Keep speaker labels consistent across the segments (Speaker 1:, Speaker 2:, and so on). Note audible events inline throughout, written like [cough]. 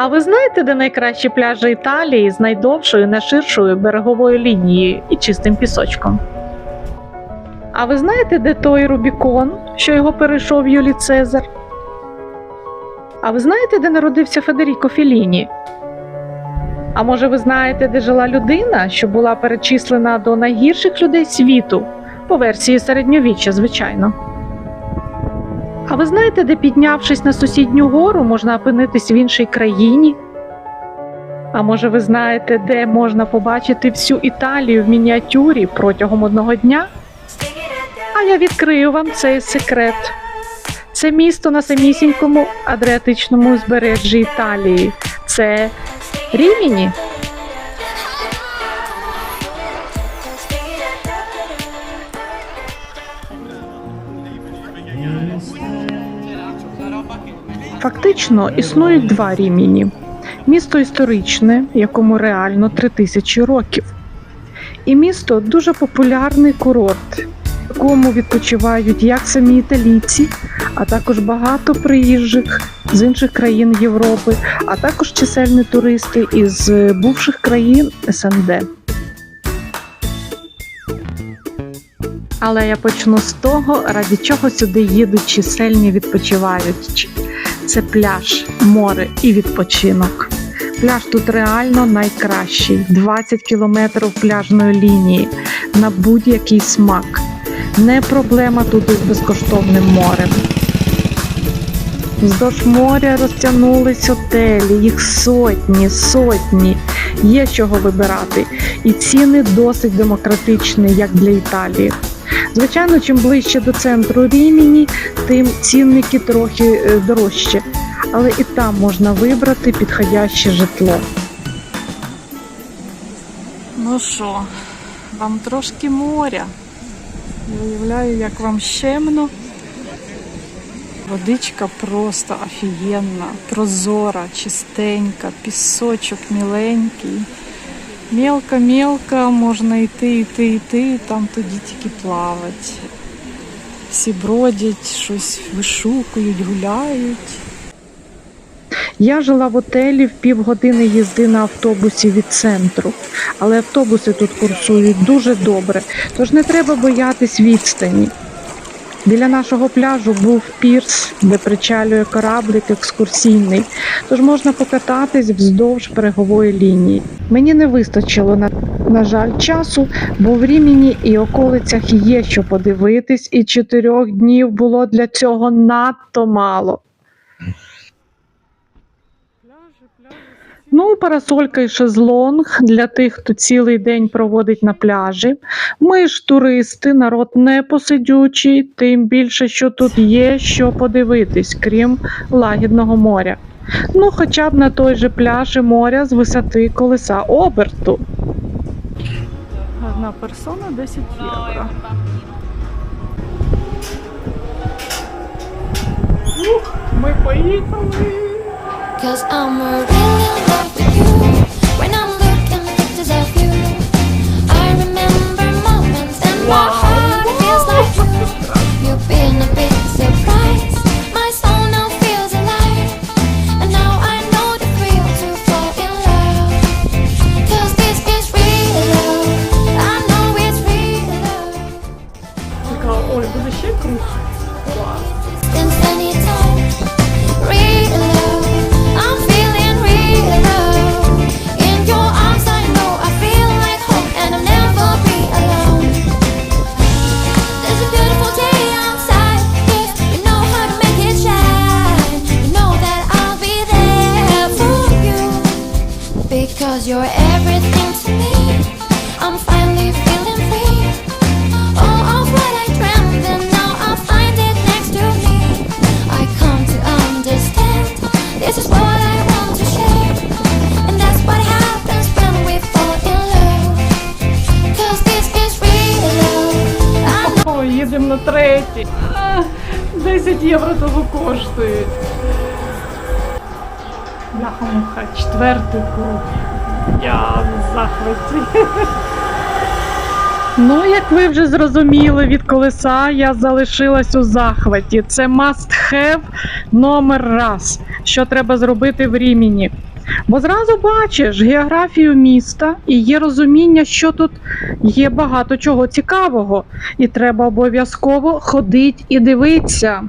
Speaker 1: А ви знаєте, де найкращі пляжі Італії з найдовшою, найширшою береговою лінією і чистим пісочком? А ви знаєте, де той Рубікон, що його перейшов Юлій Цезар? А ви знаєте, де народився Федеріко Феліні? А може ви знаєте, де жила людина, що була перечислена до найгірших людей світу, по версії середньовіччя, звичайно? А ви знаєте, де піднявшись на сусідню гору, можна опинитись в іншій країні? А може ви знаєте, де можна побачити всю Італію в мініатюрі протягом одного дня? А я відкрию вам цей секрет. Це місто на самісінькому Адріатичному узбережжі Італії. Це Ріміні. Фактично існують два Ріміні. Місто історичне, якому реально три тисячі років. І місто дуже популярний курорт, в якому відпочивають як самі італійці, а також багато приїжджих з інших країн Європи, а також чисельні туристи із бувших країн СНД. Але я почну з того, ради чого сюди їдуть чисельні відпочиваючі. Це пляж, море і відпочинок. Пляж тут реально найкращий 20 кілометрів пляжної лінії на будь-який смак. Не проблема тут із безкоштовним морем. Вздовж моря розтягнулись отелі, їх сотні, сотні. Є чого вибирати. І ціни досить демократичні, як для Італії. Звичайно, чим ближче до центру Рімені, тим цінники трохи е, дорожчі, але і там можна вибрати підходяще житло. Ну що, вам трошки моря. Я уявляю, як вам щемно. Водичка просто офігенна, прозора, чистенька, пісочок міленький. Мелко-мелко можна йти, йти, йти, і там тоді тільки плавати. Всі бродять, щось вишукують, гуляють. Я жила в отелі в півгодини їзди на автобусі від центру, але автобуси тут курсують дуже добре, тож не треба боятись відстані. Біля нашого пляжу був пірс, де причалює кораблик екскурсійний, тож можна покататись вздовж берегової лінії. Мені не вистачило на, на жаль часу, бо в Рімені і околицях є що подивитись, і чотирьох днів було для цього надто мало. Ну, парасолька і шезлонг для тих, хто цілий день проводить на пляжі. Ми ж туристи, народ не посидючий, тим більше, що тут є що подивитись, крім лагідного моря. Ну, хоча б на той же пляж і моря з висоти колеса оберту. Одна персона 10 євро. Ми поїхали.
Speaker 2: Cause I'm really in love with you. When I'm looking at pictures of you I remember moments and my heart feels like true You've been a big Because you're everything to me I'm finally feeling free all of what I dreamt, and now I find it next to me. I come to understand this is what I want to share, and that's what happens when we fall in love. Cause this is real love.
Speaker 1: О, їдемо на третій. 10 євро того коштує. Бляха-муха, четвертий круг. Я в захваті. Ну, як ви вже зрозуміли від колеса, я залишилась у захваті. Це must have номер раз. Що треба зробити в Рімені? Бо зразу бачиш географію міста і є розуміння, що тут є багато чого цікавого, і треба обов'язково ходити і дивитися.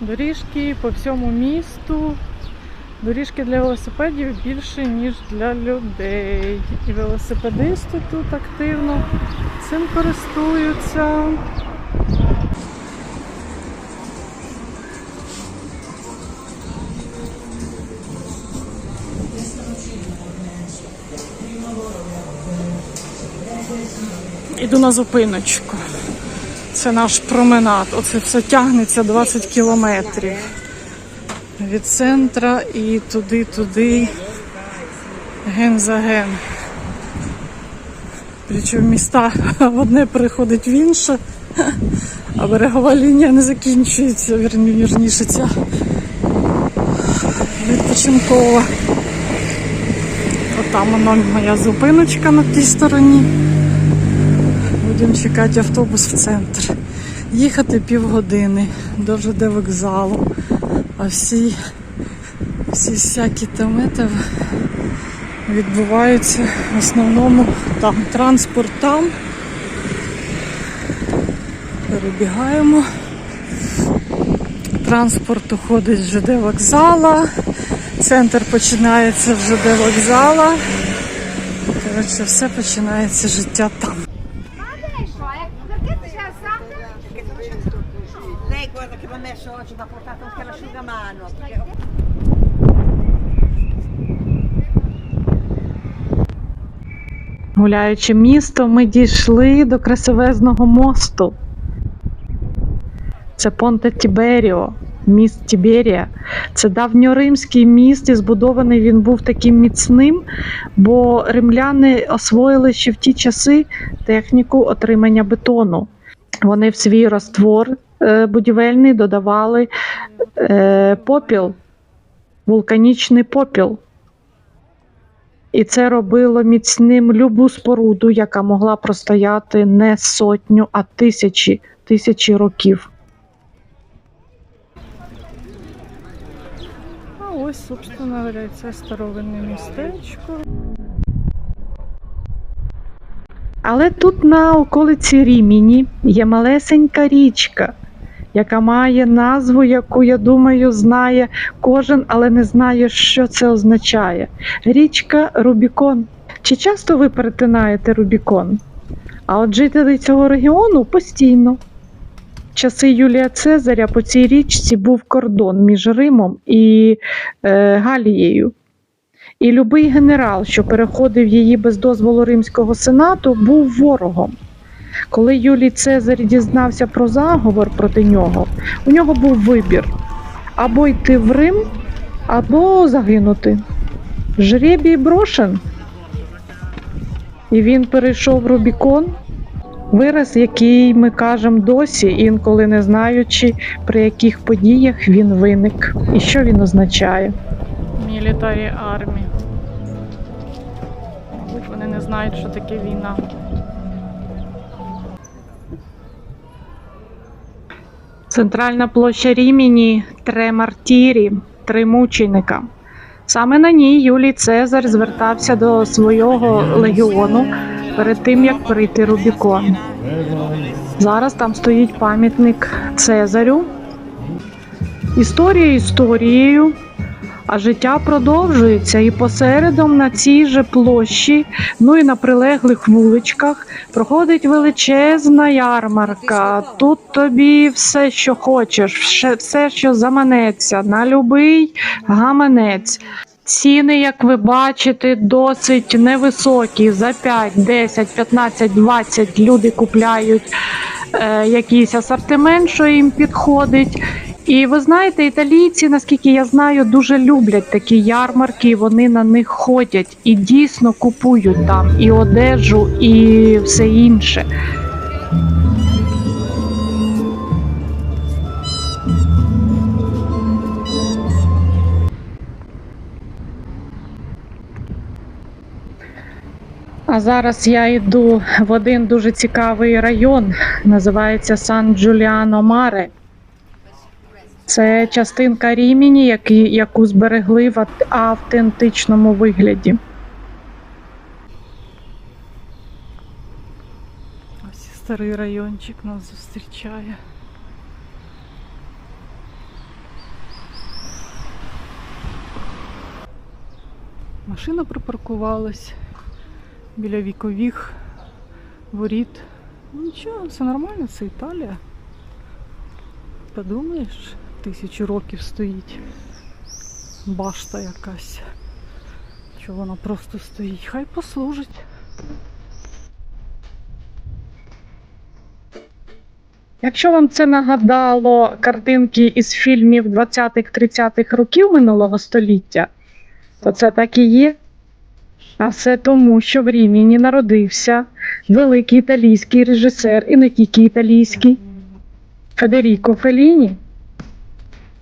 Speaker 1: Доріжки по всьому місту. Доріжки для велосипедів більше, ніж для людей. І велосипедисти тут активно цим користуються. Іду на зупиночку. Це наш променад. Оце все тягнеться 20 кілометрів від центра і туди-туди ген за ген. Причому міста в [laughs] одне переходить в інше, [laughs] а берегова лінія не закінчується, вірні- вірніше ця відпочинкова. Отам воно моя зупиночка на тій стороні. Будемо чекати автобус в центр. Їхати півгодини до ЖД вокзалу. А всі, всі всякі там это відбуваються в основному там. Транспорт там. Перебігаємо. Транспорт уходить з ЖД вокзала. Центр починається в ЖД вокзала. Коротше, все починається життя там. Гуляючи містом, ми дійшли до красивезного мосту. Це Понте Тіберіо, міст Тіберія. Це давньоримський міст, і збудований він був таким міцним, бо римляни освоїли ще в ті часи техніку отримання бетону. Вони в свій раствор е, будівельний додавали е, попіл, вулканічний попіл. І це робило міцним любу споруду, яка могла простояти не сотню, а тисячі, тисячі років. А ось, собственно говоря, це старовинне містечко. Але тут на околиці Ріміні є малесенька річка, яка має назву, яку, я думаю, знає кожен, але не знає, що це означає. Річка Рубікон. Чи часто ви перетинаєте Рубікон? А от жителі цього регіону постійно. Часи Юлія Цезаря по цій річці був кордон між Римом і е, Галією. І любий генерал, що переходив її без дозволу Римського сенату, був ворогом. Коли Юлій Цезар дізнався про заговор проти нього, у нього був вибір або йти в Рим, або загинути. Жребій брошен. І він перейшов Рубікон, вираз, який ми кажемо досі, інколи не знаючи, при яких подіях він виник і що він означає. Мілітарі армії. Вони не знають, що таке війна. Центральна площа Рімені Тре Мартірі, три мученика. Саме на ній Юлій Цезар звертався до свого легіону перед тим, як перейти Рубікон. Зараз там стоїть пам'ятник Цезарю. Історія історією, а життя продовжується і посередом на цій же площі, ну і на прилеглих вуличках проходить величезна ярмарка. Тут тобі все, що хочеш, все, що заманеться, на любий гаманець. Ціни, як ви бачите, досить невисокі. За 5, 10, 15, 20 люди купляють е, якийсь асортимент, що їм підходить. І ви знаєте, італійці, наскільки я знаю, дуже люблять такі ярмарки, і вони на них ходять і дійсно купують там і одежу, і все інше. А зараз я йду в один дуже цікавий район, називається Сан Джуліано Маре. Це частинка Рімені, які, яку зберегли в автентичному вигляді. Ось старий райончик нас зустрічає. Машина припаркувалась біля вікових воріт. Ну, Нічого, все нормально, це Італія. Подумаєш, тисячу років стоїть башта якась. Що вона просто стоїть? Хай послужить. Якщо вам це нагадало картинки із фільмів 20-30-х років минулого століття, то це так і є. А все тому, що в Рімені народився великий італійський режисер, і не тільки італійський, Федеріко Феліні.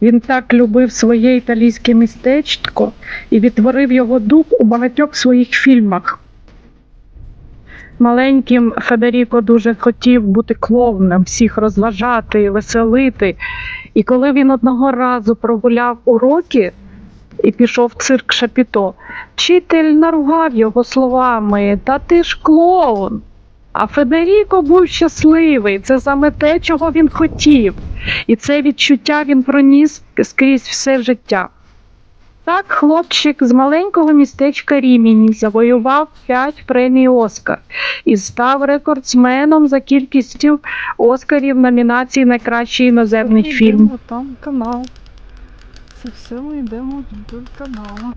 Speaker 1: Він так любив своє італійське містечко і відтворив його дух у багатьох своїх фільмах. Маленьким Федеріко дуже хотів бути клоуном, всіх розважати, веселити. І коли він одного разу прогуляв уроки і пішов в цирк Шапіто, вчитель наругав його словами: Та ти ж клоун. А Федеріко був щасливий. Це саме те, чого він хотів. І це відчуття він проніс скрізь все життя. Так, хлопчик з маленького містечка Ріміні завоював 5 премій Оскар і став рекордсменом за кількістю Оскарів номінації Найкращий іноземний фільм. Там канал. Це все ми йдемо вдоль каналу.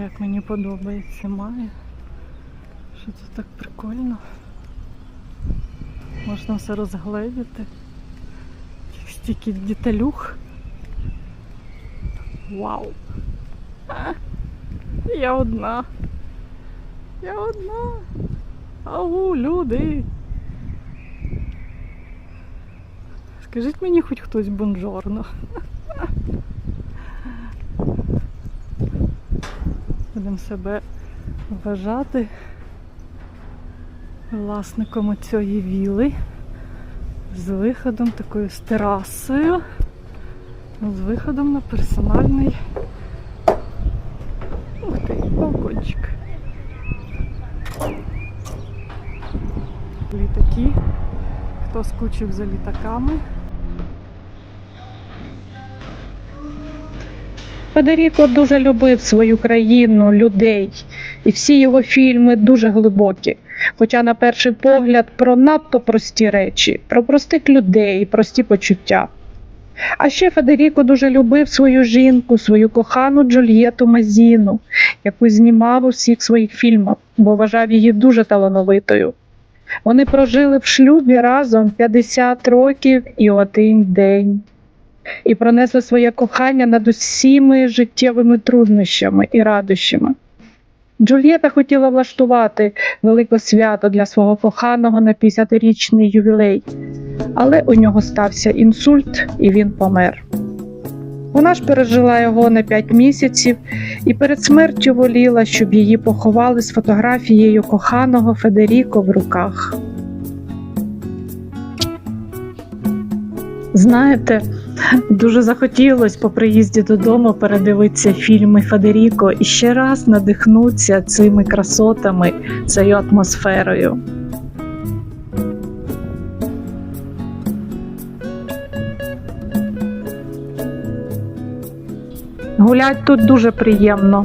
Speaker 1: Як мені подобається має. Що це так прикольно. Можна все розгледіти. Стільки діталюх. Вау! Я одна. Я одна. Ау, люди. Скажіть мені хоч хтось бонжорно. Будемо себе вважати власником цієї віли з виходом такою з терасою, з виходом на персональний ух ти, балкончик. Літаки. Хто скучив за літаками? Федеріко дуже любив свою країну, людей, і всі його фільми дуже глибокі. Хоча, на перший погляд, про надто прості речі, про простих людей, прості почуття. А ще Федеріко дуже любив свою жінку, свою кохану Джульєту Мазіну, яку знімав у всіх своїх фільмах, бо вважав її дуже талановитою. Вони прожили в шлюбі разом 50 років і один день. І пронесли своє кохання над усіми життєвими труднощами і радощами. Джульєта хотіла влаштувати велике свято для свого коханого на 50-річний ювілей, але у нього стався інсульт і він помер. Вона ж пережила його на 5 місяців і перед смертю воліла, щоб її поховали з фотографією коханого Федеріко в руках. Знаєте, дуже захотілося по приїзді додому передивитися фільми Федеріко і ще раз надихнутися цими красотами, цією атмосферою. Гулять тут дуже приємно.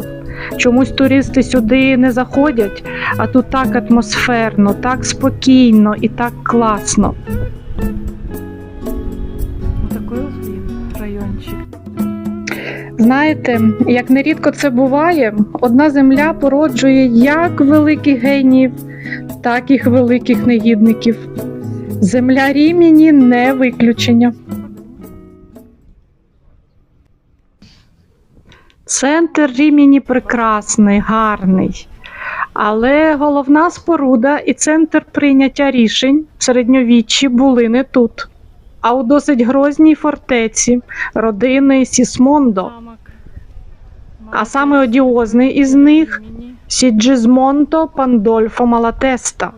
Speaker 1: Чомусь туристи сюди не заходять, а тут так атмосферно, так спокійно і так класно. Знаєте, як нерідко це буває, одна земля породжує як великих геніїв, так і великих негідників. Земля Рімені не виключення. Центр Рімені прекрасний, гарний. Але головна споруда і центр прийняття рішень в середньовіччі були не тут, а у досить грозній фортеці родини Сісмондо. А саме одіозний із них Сіджизмонто Пандольфо Малатеста.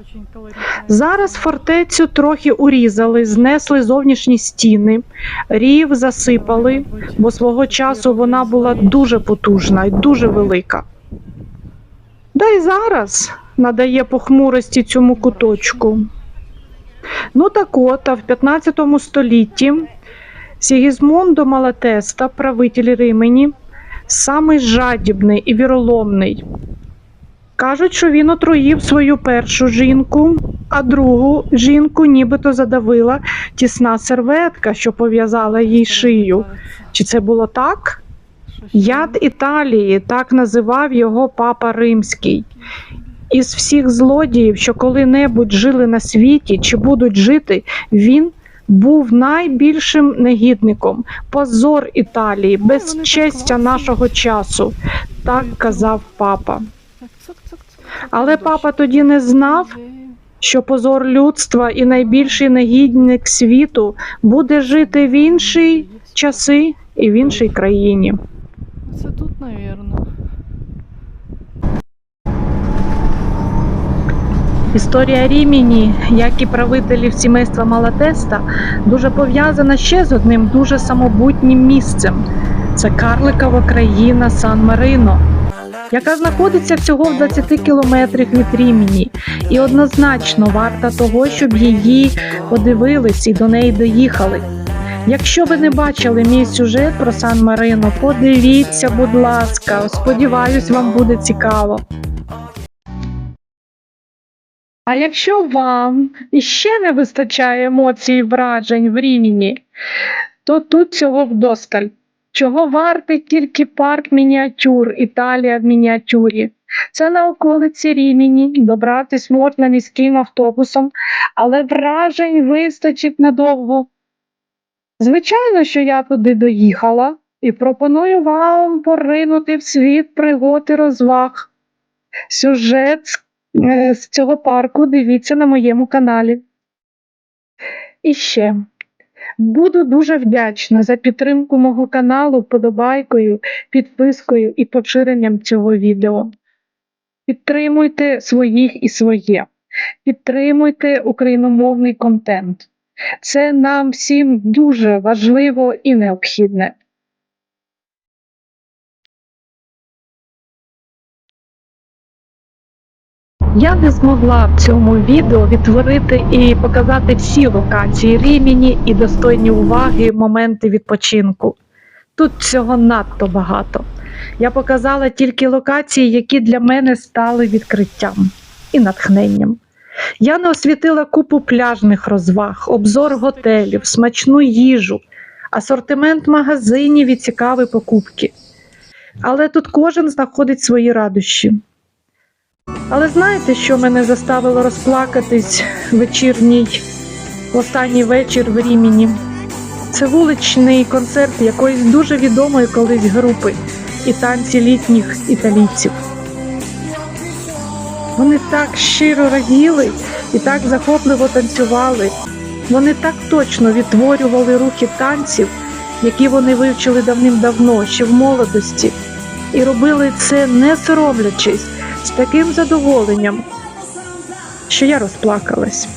Speaker 1: Зараз фортецю трохи урізали, знесли зовнішні стіни, рів засипали, бо свого часу вона була дуже потужна і дуже велика. Да й зараз надає похмурості цьому куточку. Ну так от, а в 15 столітті Сігізмондо Малатеста, правитель Римені, самий жадібний і віроломний. Кажуть, що він отруїв свою першу жінку, а другу жінку нібито задавила тісна серветка, що пов'язала їй шию. Чи це було так? Яд Італії, так називав його папа Римський. Із всіх злодіїв, що коли-небудь жили на світі чи будуть жити, він був найбільшим негідником, позор Італії, безчестя нашого часу, так казав папа. Але папа тоді не знав, що позор людства і найбільший негідник світу буде жити в інші часи і в іншій країні.
Speaker 3: Це тут, навірно.
Speaker 1: Історія Ріміні, як і правителів сімейства Малатеста, дуже пов'язана ще з одним дуже самобутнім місцем. Це карликова країна Сан-Марино, яка знаходиться всього в 20 кілометрах від Ріміні, і однозначно варта того, щоб її подивились і до неї доїхали. Якщо ви не бачили мій сюжет про Сан-Марино, подивіться, будь ласка. Сподіваюсь, вам буде цікаво. А якщо вам іще не вистачає емоцій і вражень в Ріміні, то тут цього вдосталь. Чого вартий тільки парк мініатюр, Італія в мініатюрі. Це на околиці Ріміні, добратись можна міським автобусом, але вражень вистачить надовго. Звичайно, що я туди доїхала і пропоную вам поринути в світ пригод і розваг. Сюжет з Е, цього парку дивіться на моєму каналі. І ще буду дуже вдячна за підтримку мого каналу вподобайкою, підпискою і поширенням цього відео. Підтримуйте своїх і своє. Підтримуйте україномовний контент. Це нам всім дуже важливо і необхідне. Я не змогла в цьому відео відтворити і показати всі локації Рімені і достойні уваги моменти відпочинку. Тут всього надто багато. Я показала тільки локації, які для мене стали відкриттям і натхненням. Я не освітила купу пляжних розваг, обзор готелів, смачну їжу, асортимент магазинів і цікаві покупки. Але тут кожен знаходить свої радощі. Але знаєте, що мене заставило розплакатись вечірній останній вечір в Ріміні? Це вуличний концерт якоїсь дуже відомої колись групи і танці літніх італійців. Вони так щиро раділи і так захопливо танцювали. Вони так точно відтворювали рухи танців, які вони вивчили давним-давно, ще в молодості, і робили це не соромлячись з таким задоволенням, що я розплакалась.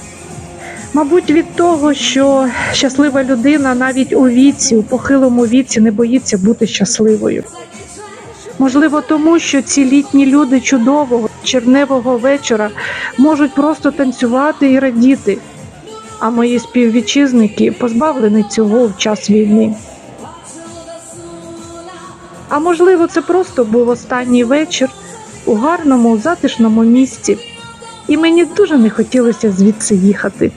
Speaker 1: Мабуть, від того, що щаслива людина навіть у віці, у похилому віці не боїться бути щасливою. Можливо, тому що ці літні люди чудового черневого вечора можуть просто танцювати і радіти, а мої співвітчизники позбавлені цього в час війни. А можливо, це просто був останній вечір у гарному, затишному місці, і мені дуже не хотілося звідси їхати.